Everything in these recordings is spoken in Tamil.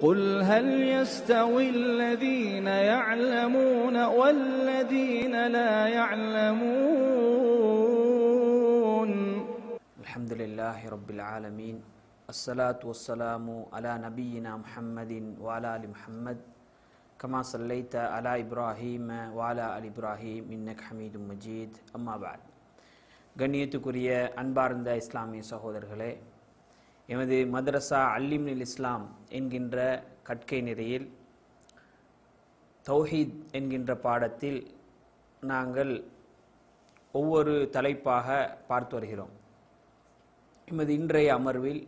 قل هل يستوي الذين يعلمون والذين لا يعلمون الحمد لله رب العالمين الصلاة والسلام على نبينا محمد وعلى آل محمد كما صليت على إبراهيم وعلى آل إبراهيم إنك حميد مجيد أما بعد கண்ணியத்துக்குரிய அன்பார்ந்த இஸ்லாமிய சகோதரர்களே எமது மதரசா அல்லிம்னில் இஸ்லாம் என்கின்ற கற்கை நிறையில் தௌஹீத் என்கின்ற பாடத்தில் நாங்கள் ஒவ்வொரு தலைப்பாக பார்த்து வருகிறோம். எமது இன்றைய அமர்வில்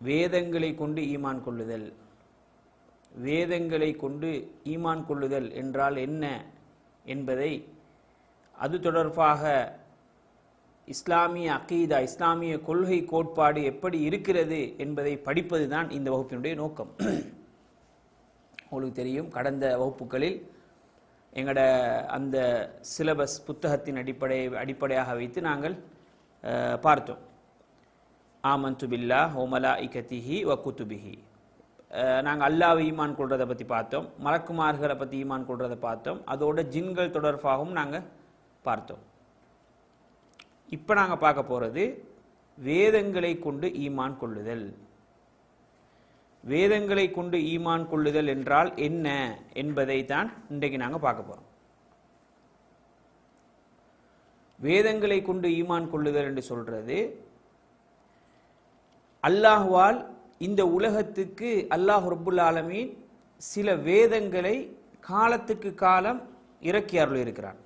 வேதங்களை கொண்டு ஈமான் கொள்ளுதல் வேதங்களை கொண்டு ஈமான் கொள்ளுதல் என்றால் என்ன என்பதை அது தொடர்பாக இஸ்லாமிய அக்கீதா இஸ்லாமிய கொள்கை கோட்பாடு எப்படி இருக்கிறது என்பதை படிப்பது தான் இந்த வகுப்பினுடைய நோக்கம். உங்களுக்கு தெரியும் கடந்த வகுப்புகளில் எங்களோட அந்த சிலபஸ் புத்தகத்தின் அடிப்படை அடிப்படையாக வைத்து நாங்கள் பார்த்தோம். ஆமந்து பில்லா ஹோமலா இகத்திஹி வ குத்துபிஹி. நாங்கள் அல்லாவை ஈமான் கொள்றதை பற்றி பார்த்தோம். மலக்குமார்களை பற்றி ஈமான் கொள்றதை பார்த்தோம். அதோட ஜின்கள் தொடர்பாகவும் நாங்கள் பார்த்தோம். இப்போ நாங்கள் பார்க்க போகிறது வேதங்களை கொண்டு ஈமான் கொள்ளுதல். வேதங்களை கொண்டு ஈமான் கொள்ளுதல் என்றால் என்ன என்பதை தான் இன்றைக்கு நாங்கள் பார்க்க போகிறோம் வேதங்களை கொண்டு ஈமான் கொள்ளுதல் என்று சொல்கிறது அல்லாஹ்வால் இந்த உலகத்துக்கு அல்லாஹ் ரபுல் ஆலமீன் சில வேதங்களை காலத்துக்கு காலம் இறக்கி அருள் இருக்கிறான்.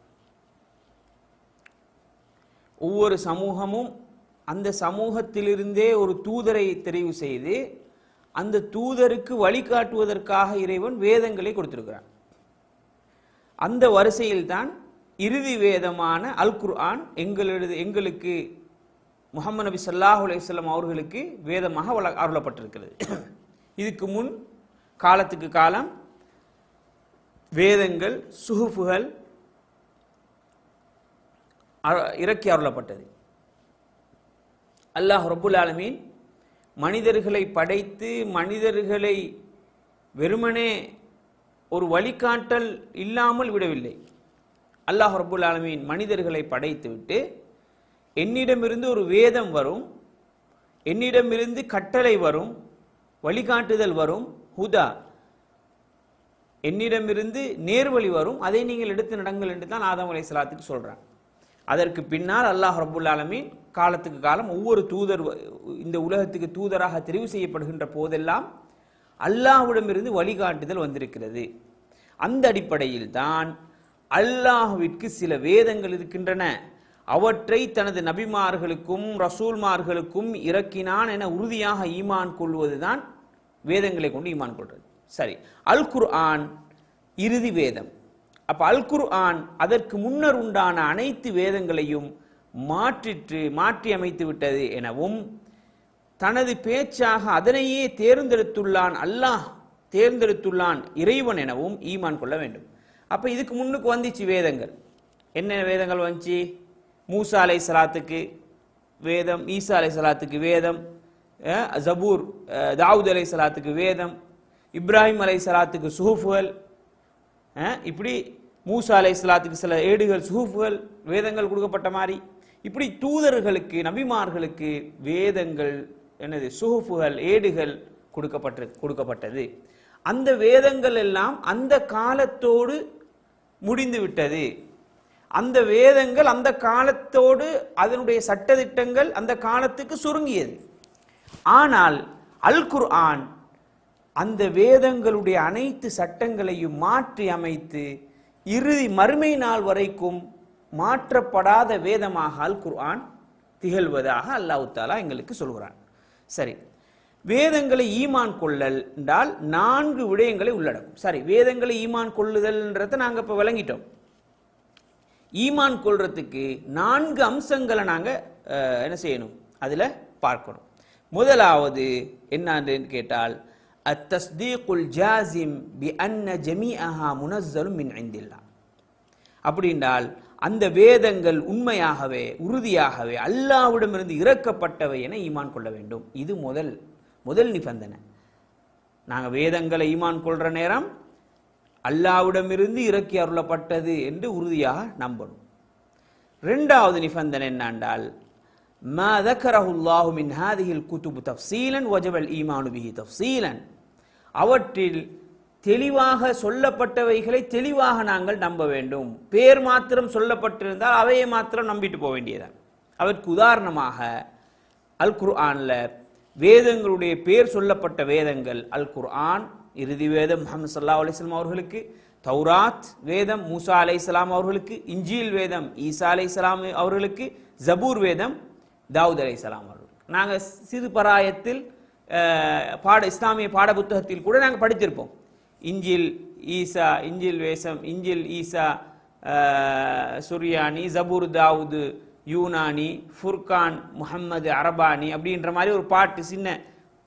ஒவ்வொரு சமூகமும் அந்த சமூகத்திலிருந்தே ஒரு தூதரை தெரிவு செய்து அந்த தூதருக்கு வழிகாட்டுவதற்காக இறைவன் வேதங்களை கொடுத்திருக்கிறான். அந்த வரிசையில்தான் இறுதி வேதமான அல் குர்ஆன் எங்களது எங்களுக்கு முகமது நபி சல்லாஹ் அலையம் அவர்களுக்கு வேதமாக வள அருளப்பட்டிருக்கிறது. இதுக்கு முன் காலத்துக்கு காலம் வேதங்கள் சுகுஃபுகள் இறக்கி அருளப்பட்டது. அல்லாஹ் ரபுல் ஆலமீன் மனிதர்களை படைத்து மனிதர்களை வெறுமனே ஒரு வழிகாட்டல் இல்லாமல் விடவில்லை. அல்லாஹ் ரபுல் ஆலமீன் மனிதர்களை படைத்துவிட்டு என்னிடமிருந்து ஒரு வேதம் வரும் என்னிடமிருந்து கட்டளை வரும் வழிகாட்டுதல் வரும் ஹுதா. என்னிடமிருந்து நேர்வழி வரும் அதை நீங்கள் எடுத்து நடங்கள் என்று தான் ஆதம் சலாத்துக்கு சொல்கிறேன் அதற்கு பின்னால் அல்லாஹ் ரபுல் ஆலமீன் காலத்துக்கு காலம் ஒவ்வொரு தூதர் இந்த உலகத்துக்கு தூதராக தெரிவு செய்யப்படுகின்ற போதெல்லாம் அல்லாஹ்விடமிருந்து வழிகாட்டுதல் வந்திருக்கிறது. அந்த அடிப்படையில் தான் அல்லாஹுவிற்கு சில வேதங்கள் இருக்கின்றன. அவற்றை தனது நபிமார்களுக்கும் ரசூல்மார்களுக்கும் இறக்கினான் என உறுதியாக ஈமான் கொள்வதுதான் வேதங்களை கொண்டு ஈமான் கொள்வது. சரி அல் குர்ஆன் இறுதி வேதம். அப்ப அல் குர்ஆன் அதற்கு முன்னர் உண்டான அனைத்து வேதங்களையும் மாற்றிற்று மாற்றி அமைத்து விட்டது எனவும் தனது பேச்சாக அதனையே தேர்ந்தெடுத்துள்ளான் அல்லாஹ் தேர்ந்தெடுத்துள்ளான் இறைவன் எனவும் ஈமான் கொள்ள வேண்டும். அப்ப இதுக்கு முன்னுக்கு வந்துச்சு வேதங்கள். என்னென்ன வேதங்கள் வந்துச்சு? மூசா அலை சலாத்துக்கு வேதம் ஈசா அலை சலாத்துக்கு வேதம் ஜபூர் தாவூத் அலை சலாத்துக்கு வேதம் இப்ராஹிம் அலை சலாத்துக்கு சுஹுஃபுகள் இப்படி மூசா அலை இஸ்லாத்துக்கு சில ஏடுகள் சுஹுஃபுகள் வேதங்கள் கொடுக்கப்பட்ட மாதிரி. இப்படி தூதர்களுக்கு நபிமார்களுக்கு வேதங்கள் என்னது சுகுஃபுகள் ஏடுகள் கொடுக்கப்பட்டு கொடுக்கப்பட்டது. அந்த வேதங்கள் எல்லாம் அந்த காலத்தோடு முடிந்து விட்டது. அந்த வேதங்கள் அந்த காலத்தோடு அதனுடைய சட்டதிட்டங்கள் அந்த காலத்துக்கு சுருங்கியது. ஆனால் அல் குர்ஆன் அந்த வேதங்களுடைய அனைத்து சட்டங்களையும் மாற்றி அமைத்து இறுதி மறுமை நாள் வரைக்கும் மாற்றப்படாத வேதமாக அல் குர்ஆன் திகழ்வதாக அல்லாஹ் தாலா எங்களுக்கு சொல்கிறான். சரி வேதங்களை ஈமான் கொள்ளல் என்றால் நான்கு விடயங்களை உள்ளடக்கும். சரி வேதங்களை ஈமான் கொள்ளுதல்ன்றதை நாங்கள் இப்போ விளங்கிட்டோம். ஈமான் கொள்றதுக்கு நான்கு அம்சங்களை நாங்கள் என்ன செய்யணும்? அதில் பார்க்கணும். முதலாவது என்னன்னு கேட்டால் அத்தஸ்தீகுல் ஜாசிம் பி அன்ன ஜமீஅஹா முனஸ்ஸலும் மின் இந்தில்லா அப்படின்றால் அந்த வேதங்கள் உண்மையாகவே உறுதியாகவே அல்லாஹ்விடமிருந்து இறக்கப்பட்டவை என ஈமான் கொள்ள வேண்டும் இது முதல் முதல் நிபந்தனை நாங்கள் வேதங்களை ஈமான் கொள்ற நேரம் அல்லாவிடமிருந்து இறக்கி அருளப்பட்டது என்று உறுதியாக நம்பணும் ரெண்டாவது நிபந்தனை என்னென்றால் ما ذكره الله من هذه الكتب تفصيلا وجب الإيمان به تفصيلا அவற்றில் தெளிவாக சொல்லப்பட்டவைகளை தெளிவாக நாங்கள் நம்ப வேண்டும். பேர் மாத்திரம் சொல்லப்பட்டிருந்தால் அவையை மாத்திரம் நம்பிட்டு போக வேண்டியதான் அதற்கு உதாரணமாக அல் குர்ஆனில் வேதங்களுடைய பேர் சொல்லப்பட்ட வேதங்கள் அல் குர்ஆன் இறுதி வேதம் முகமது சல்லா அலிஸ்லாம் அவர்களுக்கு தௌராத் வேதம் மூசா அலை இஸ்லாம் அவர்களுக்கு இஞ்சியில் வேதம் ஈசா அலைஹிஸ்ஸலாம் அவர்களுக்கு ஜபூர் வேதம் தாவூத் அலைஹிஸ்ஸலாம் அவர்களுக்கு. நாங்கள் சிறு பராயத்தில் பாட இஸ்லாமிய பாட புத்தகத்தில் கூட நாங்கள் படித்திருப்போம் இஞ்சில் ஈசா இஞ்சில் வேஷம் இஞ்சில் ஈசா சுரியானி ஜபூர் தாவூது யூனானி ஃபுர்கான் முஹம்மது அரபானி அப்படின்ற மாதிரி ஒரு பாட்டு சின்ன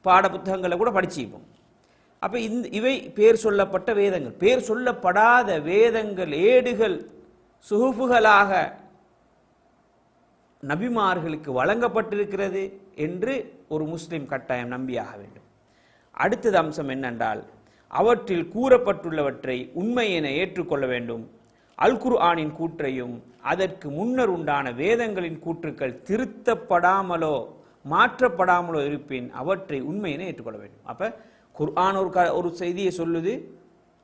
பாட புத்தகங்களை கூட படிச்சிருப்போம். அப்போ இந்த இவை பேர் சொல்லப்பட்ட வேதங்கள். பேர் சொல்லப்படாத வேதங்கள் ஏடுகள் சுகுஃபுகளாக நபிமார்களுக்கு வழங்கப்பட்டிருக்கிறது. என்று ஒரு முஸ்லிம் கட்டாயம் நம்பியாக வேண்டும். அடுத்தது அம்சம் என்னென்றால் அவற்றில் கூறப்பட்டுள்ளவற்றை உண்மை என ஏற்றுக்கொள்ள வேண்டும். அல் குர்ஆனின் கூற்றையும் அதற்கு முன்னர் உண்டான வேதங்களின் கூற்றுக்கள் திருத்தப்படாமலோ மாற்றப்படாமலோ இருப்பின் அவற்றை உண்மை என ஏற்றுக்கொள்ள வேண்டும். அப்போ குர்ஆன் ஒரு க- ஒரு செய்தியை சொல்லுது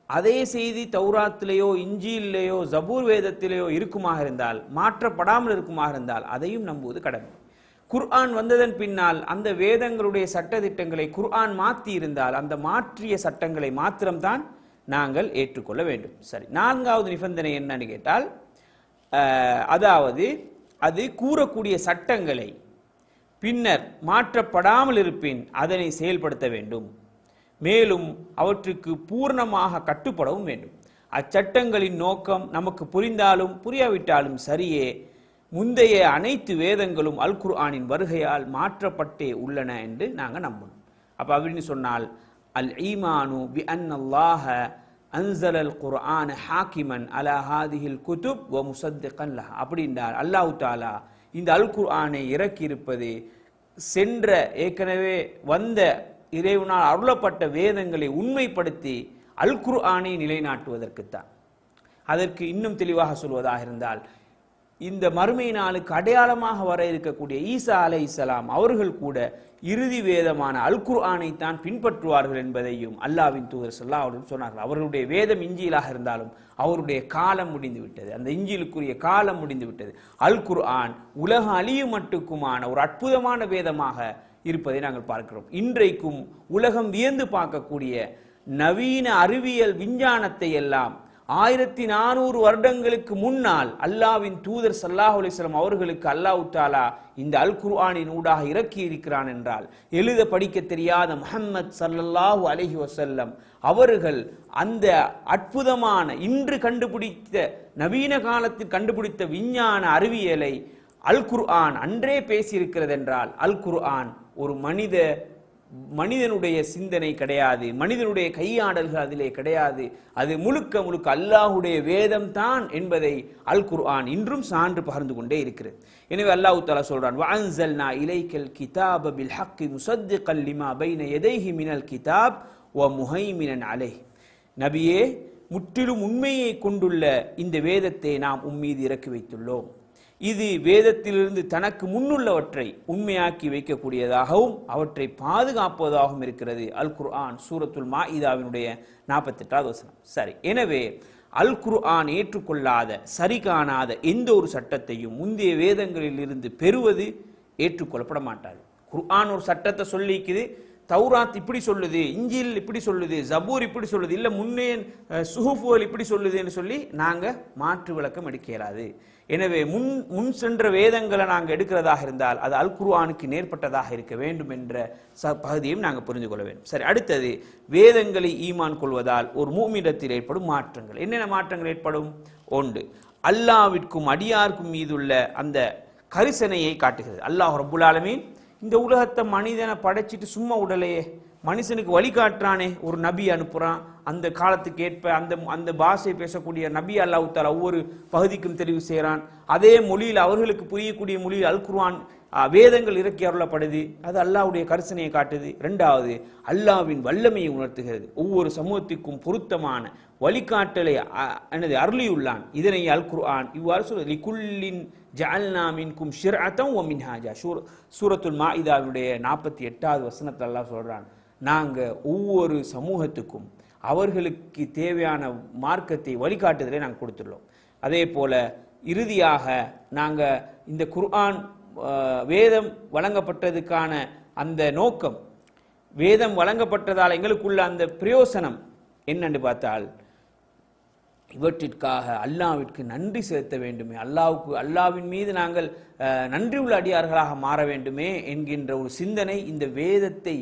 அதே செய்தி தௌராத்திலேயோ இஞ்சியிலேயோ ஜபூர் வேதத்திலேயோ இருக்குமாக இருந்தால் மாற்றப்படாமல் இருக்குமாக இருந்தால் அதையும் நம்புவது கடமை. குர்ஆன் வந்ததன் பின்னால் அந்த வேதங்களுடைய சட்டதிட்டங்களை குர்ஆன் மாற்றி இருந்தால் அந்த மாற்றிய சட்டங்களை மாத்திரம்தான் நாங்கள் ஏற்றுக்கொள்ள வேண்டும். சரி நான்காவது நிபந்தனை என்னன்னு கேட்டால் அதாவது அது கூறக்கூடிய சட்டங்களை பின்னர் மாற்றப்படாமல் இருப்பின் அதனை செயல்படுத்த வேண்டும். மேலும் அவற்றுக்கு பூர்ணமாக கட்டுப்படவும் வேண்டும். அச்சட்டங்களின் நோக்கம் நமக்கு புரிந்தாலும் புரியாவிட்டாலும் சரியே முந்தைய அனைத்து வேதங்களும் அல் குர்ஆனின் வருகையால் மாற்றப்பட்டே உள்ளன என்று நாங்கள் நம்பணும் அப்ப அப்படின்னு சொன்னால் அல் ஈமானு பி அன் அல்லாஹ அன்சல் அல் குர்ஆன் ஹாக்கிமன் அலா ஹாதிஹில் குதுப் வ முசத்திகன் லஹா. அப்படின்றால் அல்லாஹ் தாலா இந்த அல் குர்ஆனை இறக்கியிருப்பது சென்ற ஏற்கனவே வந்த இறைவனால் அருளப்பட்ட வேதங்களை உண்மைப்படுத்தி அல் குர்ஆனை நிலைநாட்டுவதற்குத்தான். அதற்கு இன்னும் தெளிவாக சொல்வதாக இருந்தால் இந்த மறுமை நாளுக்கு அடையாளமாக வர இருக்கக்கூடிய ஈசா அலை இஸ்லாம் அவர்கள் கூட இறுதி வேதமான அல் குர்ஆனை தான் பின்பற்றுவார்கள் என்பதையும் அல்லாவின் தூதர் ஸல்லல்லாஹு சொன்னார்கள். அவர்களுடைய வேதம் இஞ்சியிலாக இருந்தாலும் அவருடைய காலம் முடிந்து விட்டது. அந்த இஞ்சிலுக்குரிய காலம் முடிந்து விட்டது. அல் குர்ஆன் உலக அழியும் மட்டுக்குமான ஒரு அற்புதமான வேதமாக இருப்பதை நாங்கள் பார்க்கிறோம். இன்றைக்கும் உலகம் வியந்து பார்க்கக்கூடிய நவீன அறிவியல் விஞ்ஞானத்தை எல்லாம் ஆயிரத்தி நானூறு வருடங்களுக்கு முன்னால் அல்லாவின் தூதர் சல்லாஹ் அலிஸ்லாம் அவர்களுக்கு அல்லாஹ் தாலா இந்த அல் குர்ஆனின் ஊடாக இறக்கி இருக்கிறான் என்றால் எழுத படிக்க தெரியாத முஹம்மத் சல்லல்லாஹு அலஹி வசல்லம் அவர்கள் அந்த அற்புதமான இன்று கண்டுபிடித்த நவீன காலத்தில் கண்டுபிடித்த விஞ்ஞான அறிவியலை அல் குர்ஆன் அன்றே பேசியிருக்கிறது என்றால் அல் குர்ஆன் ஒரு மனித மனிதனுடைய சிந்தனை கிடையாது மனிதனுடைய கையாடல்கள் அதிலே கிடையாது. அது முழுக்க முழுக்க அல்லாஹுடைய வேதம் தான் என்பதை அல் குர்ஆன் இன்றும் சான்று பகிர்ந்து கொண்டே இருக்கிறது. எனவே அல்லாஹு தாலா சொல்றான் வஅன்சல்னா இலைக்கல் கிதாப பில் ஹக்கி முசத்து கல்லிமா பைன எதைஹி மினல் கிதாப் வ முஹைமினன் அலை நபியே முற்றிலும் உண்மையை கொண்டுள்ள இந்த வேதத்தை நாம் உம்மீது இறக்கி வைத்துள்ளோம். இது வேதத்திலிருந்து தனக்கு முன்னுள்ளவற்றை உண்மையாக்கி வைக்கக்கூடியதாகவும் அவற்றை பாதுகாப்பதாகவும் இருக்கிறது. அல் குர்ஆன் சூரத்துல் மாஇதாவினுடைய நாற்பத்தெட்டாவது வசனம். சரி எனவே அல் குர்ஆன் ஏற்றுக்கொள்ளாத சரி காணாத எந்த ஒரு சட்டத்தையும் முந்தைய வேதங்களில் இருந்து பெறுவது ஏற்றுக்கொள்ளப்பட மாட்டாது. குர்ஆன் ஒரு சட்டத்தை சொல்லிக்குது தௌராத் இப்படி சொல்லுது இஞ்சில் இப்படி சொல்லுது ஜபூர் இப்படி சொல்லுது இல்லை முன்னே அஹ், சுஹுஃபுகள் இப்படி சொல்லுதுன்னு சொல்லி நாங்கள் மாற்று விளக்கம் எடுக்க இயலாது எனவே முன் முன் சென்ற வேதங்களை நாங்கள் எடுக்கிறதாக இருந்தால் அது அல் குர்வானுக்கு நேர்பட்டதாக இருக்க வேண்டும் என்ற ச பகுதியும் நாங்கள் புரிந்து கொள்ள வேண்டும். சரி அடுத்தது வேதங்களை ஈமான் கொள்வதால் ஒரு மூமிடத்தில் ஏற்படும் மாற்றங்கள். என்னென்ன மாற்றங்கள் ஏற்படும்? ஒன்று அல்லாவிற்கும் அடியார்க்கும் மீதுள்ள அந்த கரிசனையை காட்டுகிறது. அல்லாஹ் ரபுல் ஆலமீன் இந்த உலகத்தை மனிதனை படைச்சிட்டு சும்மா உடலையே மனுஷனுக்கு வழிகாட்டுறானே ஒரு நபி அனுப்புகிறான் அந்த காலத்துக்கு ஏற்ப அந்த அந்த பாஷை பேசக்கூடிய நபி அல்லாஹ் ஒவ்வொரு பகுதிக்கும் தெரிவு செய்கிறான் அதே மொழியில் அவர்களுக்கு புரியக்கூடிய மொழியில் அல் குர்ஆன் வேதங்கள் இறக்கி அருளப்படுது. அது அல்லாஹ்வுடைய கரிசனையை காட்டுது. ரெண்டாவது அல்லாஹ்வின் வல்லமையை உணர்த்துகிறது. ஒவ்வொரு சமூகத்திற்கும் பொருத்தமான வழிகாட்டலை அ- எனது அருளியுள்ளான். இதனை அல் குர்ஆன் இவ்வாறு சொல்வது லிகுல்லின் ஜஅல்னா மின்கும் ஷிர்அத்தம் வ மின்ஹாஜா. சூர சூரத்துல் மாஇதாவுடைய நாற்பத்தி எட்டாவது வசனத்தில் அல்லாஹ் நாங்கள் ஒவ்வொரு சமூகத்துக்கும் அவர்களுக்கு தேவையான மார்க்கத்தை வழிகாட்டுதலை நாங்கள் கொடுத்துள்ளோம். அதே போல் இறுதியாக நாங்கள் இந்த குர்ஆன் வேதம் வழங்கப்பட்டதுக்கான அந்த நோக்கம் வேதம் வழங்கப்பட்டதால் எங்களுக்குள்ள அந்த பிரயோசனம் என்னென்று பார்த்தால் இவற்றிற்காக அல்லாவிற்கு நன்றி செலுத்த வேண்டுமே. அல்லாவுக்கு அல்லாவின் மீது நாங்கள் நன்றி உள்ள அடியார்களாக மாற வேண்டுமே என்கின்ற ஒரு சிந்தனை இந்த வேதத்தை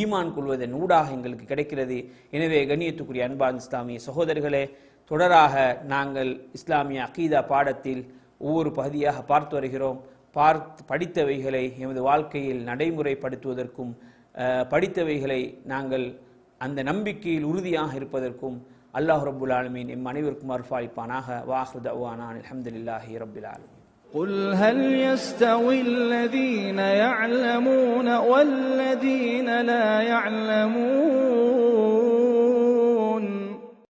ஈமான் கொள்வதன் ஊடாக எங்களுக்கு கிடைக்கிறது. எனவே கண்ணியத்துக்குரிய அன்பான் இஸ்லாமிய சகோதரர்களே தொடராக நாங்கள் இஸ்லாமிய அகீதா பாடத்தில் ஒவ்வொரு பகுதியாக பார்த்து வருகிறோம். பார்த்து படித்தவைகளை எமது வாழ்க்கையில் நடைமுறைப்படுத்துவதற்கும் படித்தவைகளை நாங்கள் அந்த நம்பிக்கையில் உறுதியாக இருப்பதற்கும் அல்லாஹ் ரப்புல் ஆலமீன் எம் அனைவருக்கும் அருள்பாலிப்பானாக வாஹு தவானான் அல்ஹம்துலில்லாஹி ரப்பில் ஆலமீன் قل هل يستوي الذين يعلمون والذين لا يعلمون